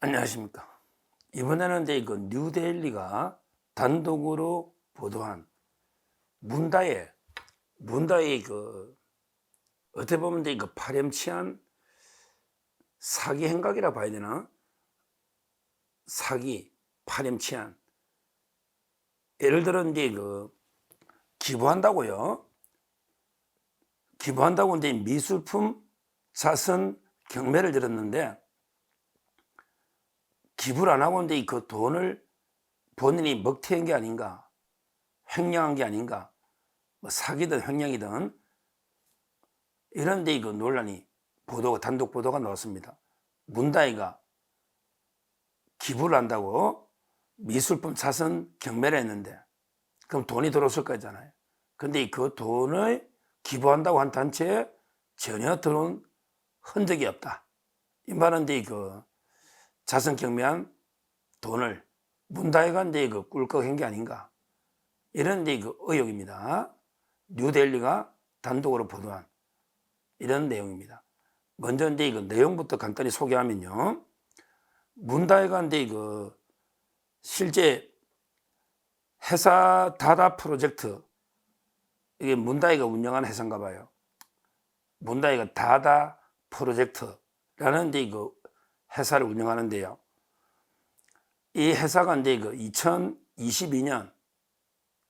안녕하십니까. 이번에는 이제 그 뉴데일리가 단독으로 보도한 문다의 문다의 그 어떻게 보면 이제 그 파렴치한 사기 행각이라 봐야 되나? 사기 파렴치한 예를 들어 이제 그 기부한다고요. 기부한다고 이제 미술품 자선 경매를 들었는데 기부를 안 하고 이제 그 돈을 본인이 먹튀한 게 아닌가, 횡령한 게 아닌가, 뭐 사기든 횡령이든 이런 데 그 논란이 보도가 단독 보도가 나왔습니다. 문다이가 기부를 한다고 미술품 자선 경매를 했는데 그럼 돈이 들어왔을 거잖아요. 근데 그 돈을 기부한다고 한 단체에 전혀 들어온 흔적이 없다. 이 말은 이제 그 자선 경매한 돈을 문다이가 이제 그 꿀꺽한 게 아닌가. 이런 이제 그 의혹입니다. 뉴델리가 단독으로 보도한 이런 내용입니다. 먼저 이제 그 내용부터 간단히 소개하면요. 문다이가 이제 그 실제 회사 다다 프로젝트 이게 문다이가 운영하는 회사인가 봐요. 문다이가 다다 프로젝트라는 이제 그 회사를 운영하는데요. 이 회사가 이제 그 2022년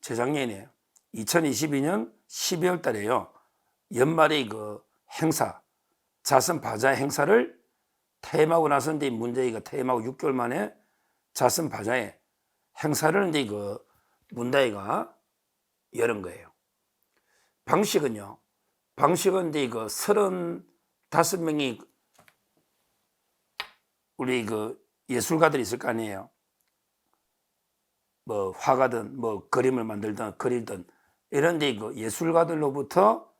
재작년이에요. 2022년 12월 달에요. 연말에 그 행사, 자선 바자 행사를 퇴임하고 나서 이제 문재희가 퇴임하고 6개월 만에 자선 바자회 행사를 이제 그 문다이가 열은 거예요. 방식은요. 방식은 이제 그 35명이 우리 그 예술가들이 있을 거 아니에요. 뭐 화가든 뭐 그림을 만들든 그리든 이런 데그 예술가들로부터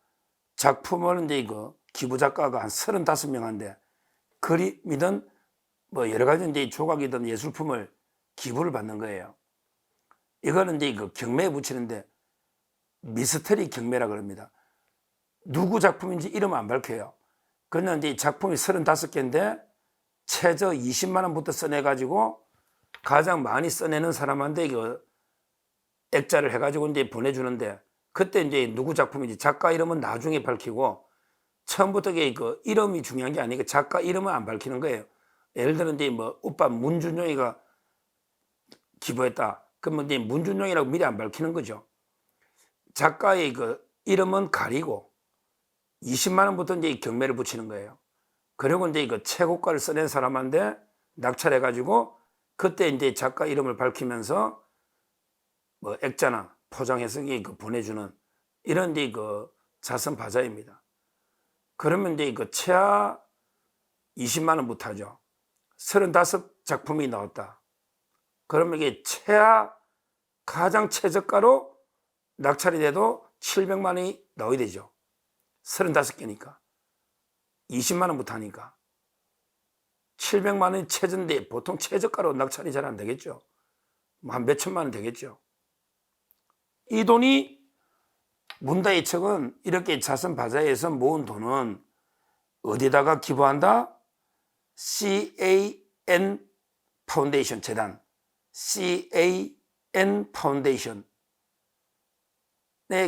작품을 이제 그 기부 작가가 한 35명한테 그림이든 뭐 여러 가지 이제 조각이든 예술품을 기부를 받는 거예요. 이거는 이제 그 경매에 붙이는데 미스터리 경매라 그럽니다. 누구 작품인지 이름 안 밝혀요. 이제 작품이 35개인데 최저 20만 원부터 써내가지고 가장 많이 써내는 사람한테 이거 액자를 해가지고 이제 보내주는데 그때 이제 누구 작품인지 작가 이름은 나중에 밝히고 처음부터 그 이름이 중요한 게 아니고 작가 이름은 안 밝히는 거예요. 예를 들어 이제 뭐 오빠 문준용이가 기부했다. 그러면 이제 문준용이라고 미리 안 밝히는 거죠. 작가의 그 이름은 가리고 20만 원부터 이제 경매를 붙이는 거예요. 그리고 이제 그 최고가를 써낸 사람한테 낙찰해 가지고 그때 이제 작가 이름을 밝히면서 뭐 액자나 포장해서 그 보내주는 이런 이제 그 자선 바자입니다. 그러면 이제 그 최하 20만 원부터 하죠. 35 작품이 나왔다. 그러면 이게 최하 가장 최저가로 낙찰이 돼도 700만 원이 나와야 되죠. 35개니까. 20만 원부터 하니까. 700만 원이 최저인데 보통 최저가로 낙찰이 잘 안 되겠죠. 뭐 한 몇천만 원 되겠죠. 이 돈이 문다이 측은 이렇게 자선 바자회에서 모은 돈은 어디다가 기부한다? CAN 파운데이션 재단 CAN 파운데이션에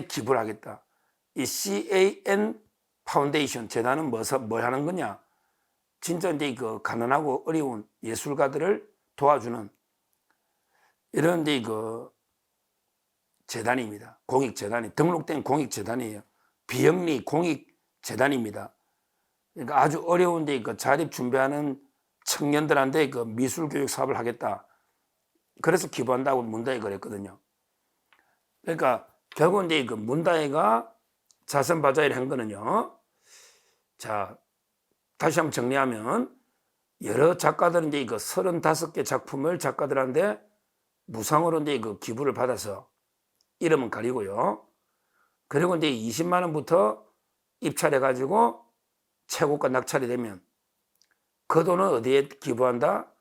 기부를 하겠다. 이 CAN 파운데이션 재단은 뭐서 뭘 하는 거냐? 진짜 이제 그 가난하고 어려운 예술가들을 도와주는 이런 이제 그 재단입니다. 공익 재단이 등록된 공익 재단이에요. 비영리 공익 재단입니다. 그러니까 아주 어려운데 그 자립 준비하는 청년들한테 그 미술 교육 사업을 하겠다. 그래서 기부한다고 문다에 그랬거든요. 그러니까 결국 이제 그 문다에가 자선 바자회를 한 거는요. 자, 다시 한번 정리하면 여러 작가들은 이제 그 35개 작품을 작가들한테 무상으로 이제 그 기부를 받아서 이름은 가리고요. 그리고 이제 20만 원부터 입찰해 가지고 최고가 낙찰이 되면 그 돈은 어디에 기부한다?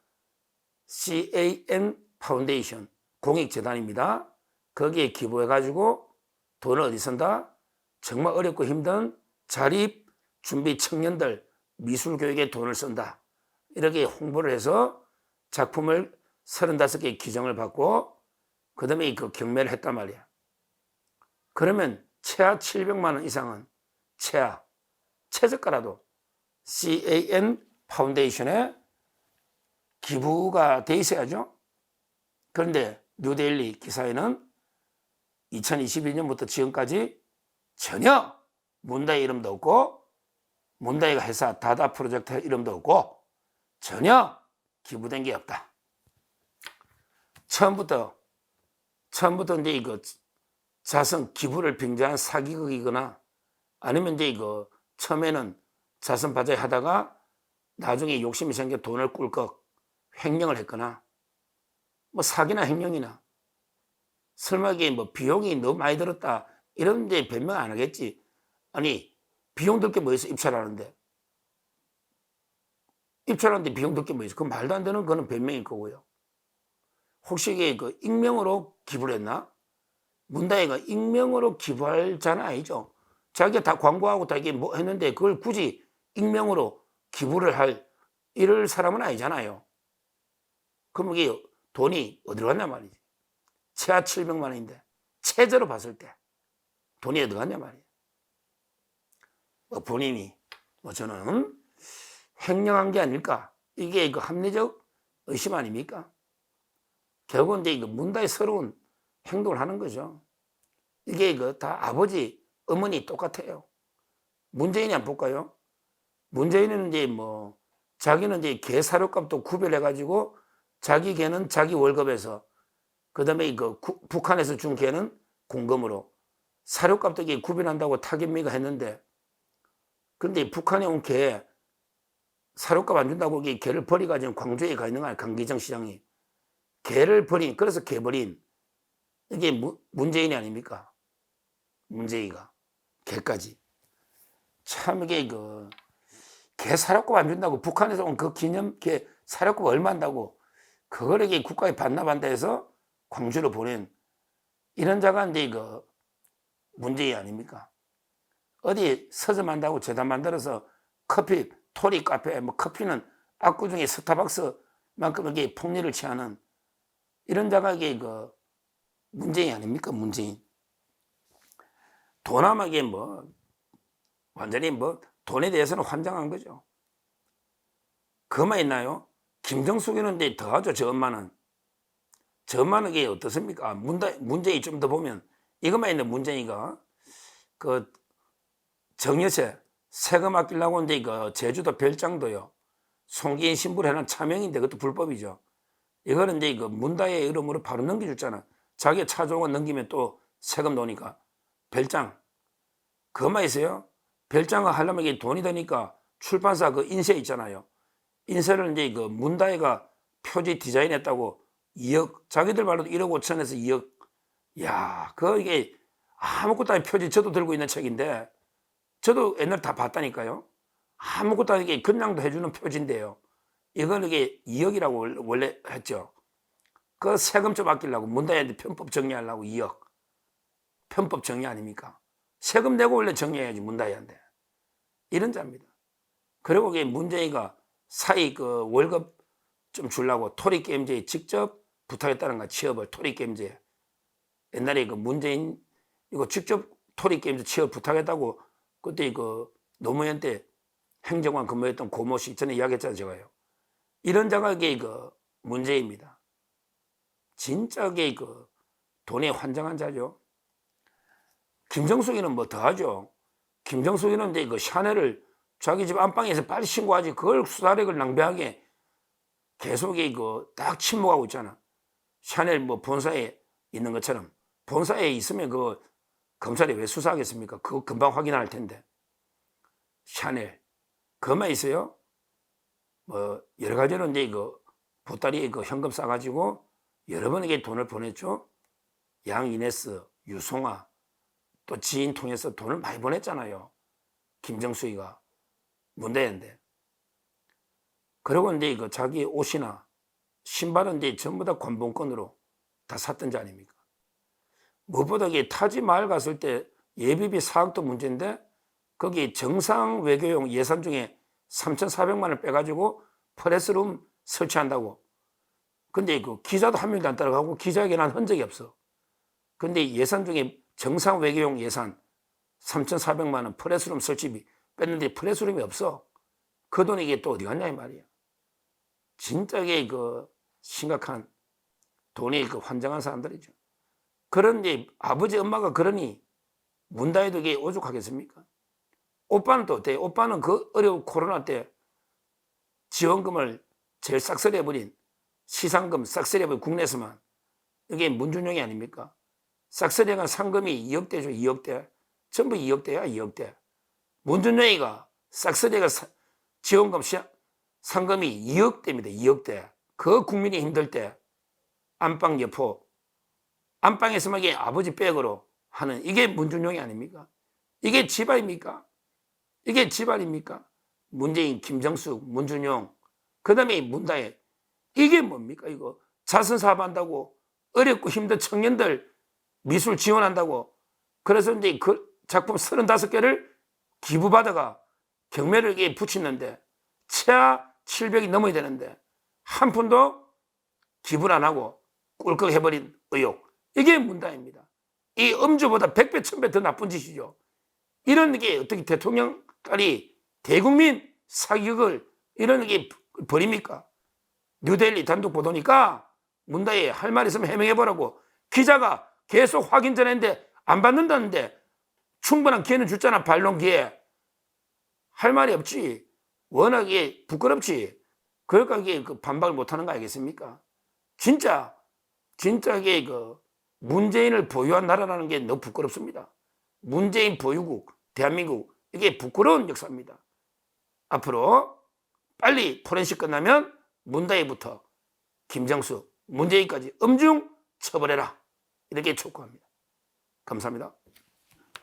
CAN 파운데이션 공익재단입니다. 거기에 기부해 가지고 돈을 어디 쓴다? 정말 어렵고 힘든 자립 준비 청년들 미술 교육에 돈을 쓴다. 이렇게 홍보를 해서 작품을 35개 기정을 받고 그 다음에 그 경매를 했단 말이야. 그러면 최하 700만 원 이상은 최하 최저가라도 CAN 파운데이션에 기부가 돼 있어야죠. 그런데 뉴데일리 기사에는 2022년부터 지금까지 전혀 문다의 이름도 없고 문다이가 회사 다다 프로젝트 이름도 없고 전혀 기부된 게 없다. 처음부터 처음부터 이제 이거 자선 기부를 빙자한 사기극이거나 아니면 이제 이거 처음에는 자선 바자회 하다가 나중에 욕심이 생겨 돈을 꿀꺽 횡령을 했거나 뭐 사기나 횡령이나 설마 이게 뭐 비용이 너무 많이 들었다 이런 데 변명 안 하겠지. 아니 비용 들 게 뭐 있어? 입찰하는데. 입찰하는데 비용 들 게 뭐 있어? 그 말도 안 되는 거는 변명일 거고요. 혹시 이게 그 익명으로 기부를 했나? 문다혜가 익명으로 기부할 자는 아니죠. 자기가 다 광고하고 다 이게 뭐 했는데 그걸 굳이 익명으로 기부를 할 이럴 사람은 아니잖아요. 그럼 이게 돈이 어디로 갔냐 말이지. 최하 700만 원인데 최저로 봤을 때 돈이 어디 갔냐 말이야. 뭐 본인이 뭐 저는 횡령한 게 아닐까 이게 그 합리적 의심 아닙니까? 결국은 이제 서러운 행동을 하는 거죠. 이게 그 다 아버지 어머니 똑같아요. 문재인이 안 볼까요? 문재인은 이제 뭐 자기는 이제 개 사료값도 구별해 가지고 자기 개는 자기 월급에서 그다음에 그 북한에서 준 개는 공금으로 사료값도 이게 구별한다고 타겟미가 했는데 근데 북한에 온 개 사료값 안 준다고 이게 개를 버리가지고 광주에 가 있는 거야 강기정 시장이. 개를 버린 그래서 개 버린. 이게 무, 문재인이 아닙니까? 문재인이가. 개까지. 참 이게 그 개 사료값 안 준다고 북한에서 온 그 기념 개 사료값 얼마 한다고 그걸 이게 국가에 반납한다 해서 광주로 보낸. 이런 자가 이제 그 문제이 아닙니까? 어디 서점한다고 재단 만들어서 커피, 토리 카페, 뭐 커피는 압구중에 스타벅스만큼 이게 폭리를 취하는 이런 자가 이게 그 문재인 아닙니까? 문재인. 도남에게 뭐 완전히 뭐 돈에 대해서는 환장한 거죠. 그만 있나요? 김정숙이는 이제 더하죠, 저 엄마는. 저 엄마는 게 어떻습니까? 문다, 문재인 좀 더 보면 이것만 있는 문재인이가 그 정여세 세금 아끼려고 이제 그 제주도 별장도요. 송기인 신부를 해놓은 차명인데 그것도 불법이죠. 이거는 이제 그 문다의 이름으로 바로 넘겨줬잖아. 자기 차 좋은 거 넘기면 또 세금 노니까. 별장. 그것만 있어요. 별장을 하려면 이게 돈이 드니까 출판사 그 인쇄 있잖아요. 인쇄를 이제 그 문다혜가 표지 디자인했다고 2억, 자기들 말로도 1억 5천에서 2억. 야, 그 이게 아무것도 아닌 표지 저도 들고 있는 책인데 저도 옛날 다 봤다니까요. 아무것도 아니게 건양도 해주는 표지인데요. 이건 이게 2억이라고 원래 했죠. 그 세금 좀 아끼려고 문다혜한테 편법 정리하려고 2억. 편법 정리 아닙니까? 세금 내고 원래 정리해야지 문다혜한테. 이런 자입니다. 그리고 이게 문재인가 사이 그 월급 좀 주려고 토리게임제에 직접 부탁했다는 거 취업을 토리게임제 옛날에 그 문재인 이거 직접 토리 게임제 취업 부탁했다고 그때 그 노무현 때 행정관 근무했던 고모 씨 전에 이야기했잖아요 제가요 이런 자가 이게 그 문제입니다. 진짜 이게 그 돈에 환장한 자죠. 김정숙이는 뭐 더하죠. 김정숙이는 그 샤넬을 자기 집 안방에서 빨리 신고하지 그걸 수사력을 낭비하게 계속 그딱 침묵하고 있잖아. 샤넬 뭐 본사에 있는 것처럼 본사에 있으면 그 검찰이 왜 수사하겠습니까? 그거 금방 확인할 텐데. 샤넬 그것만 있어요. 뭐 여러 가지로 이제 그 보따리에 그 현금 싸가지고 여러 번에게 돈을 보냈죠. 양이네스, 유송아 또 지인 통해서 돈을 많이 보냈잖아요. 김정수이가 문대인데. 그리고 이제 그 자기 옷이나 신발은 이제 전부 다 관봉권으로 다 샀던 자 아닙니까? 무엇보다 이게 타지 마을 갔을 때 예비비 사학도 문제인데 거기 정상 외교용 예산 중에 3,400만 원 빼가지고 프레스룸 설치한다고 근데 그 기자도 한 명도 안 따라가고 난 흔적이 없어. 근데 예산 중에 정상 외교용 예산 3,400만 원 프레스룸 설치비 뺐는데 프레스룸이 없어. 그 돈이 이게 또 어디 갔냐 이 말이야. 진짜 이게 그 심각한 돈이 그 환장한 사람들이죠. 그런 이제 아버지 엄마가 그러니 문다에도 이게 오죽하겠습니까? 오빠는 또 어때? 오빠는 그 어려운 코로나 때 지원금을 제일 싹쓸이 해버린 시상금 싹쓸이 해버린 국내에서만 이게 문준용이 아닙니까? 싹쓸이 한 상금이 2억대죠, 2억대. 전부 2억대야, 2억대. 문준용이가 싹쓸이가 사- 지원금 시, 상금이 2억대입니다, 2억대. 그 국민이 힘들 때 안방 여포, 안방에서만 이게 아버지 백으로 하는 이게 문준용이 아닙니까? 이게 지발입니까? 이게 지발입니까? 문재인, 김정숙, 문준용, 그 다음에 문다혜. 이게 뭡니까, 이거? 자선 사업한다고 어렵고 힘든 청년들 미술 지원한다고 그래서 이제 그 작품 35개를 기부받아가 경매를 붙이는데 최하 700이 넘어야 되는데 한 푼도 기부를 안 하고 꿀꺽 해버린 의혹. 이게 문다입니다. 이 음주보다 100배, 1000배 더 나쁜 짓이죠. 이런 게 어떻게 대통령 딸이 대국민 사격을 이런 게 벌입니까? 뉴델리 단독 보도니까 문다에 할 말 있으면 해명해보라고 기자가 계속 확인 전했는데 안 받는다는데 충분한 기회는 줬잖아 반론 기회 할 말이 없지 워낙에 부끄럽지 그러니까 이게 그 반박을 못하는 거 아니겠습니까 진짜 진짜 이게 그 문재인을 보유한 나라라는 게 너무 부끄럽습니다 문재인 보유국 대한민국 이게 부끄러운 역사입니다 앞으로 빨리 포렌식 끝나면 문다희부터 김정수, 문재인까지 엄중 처벌해라. 이렇게 촉구합니다. 감사합니다.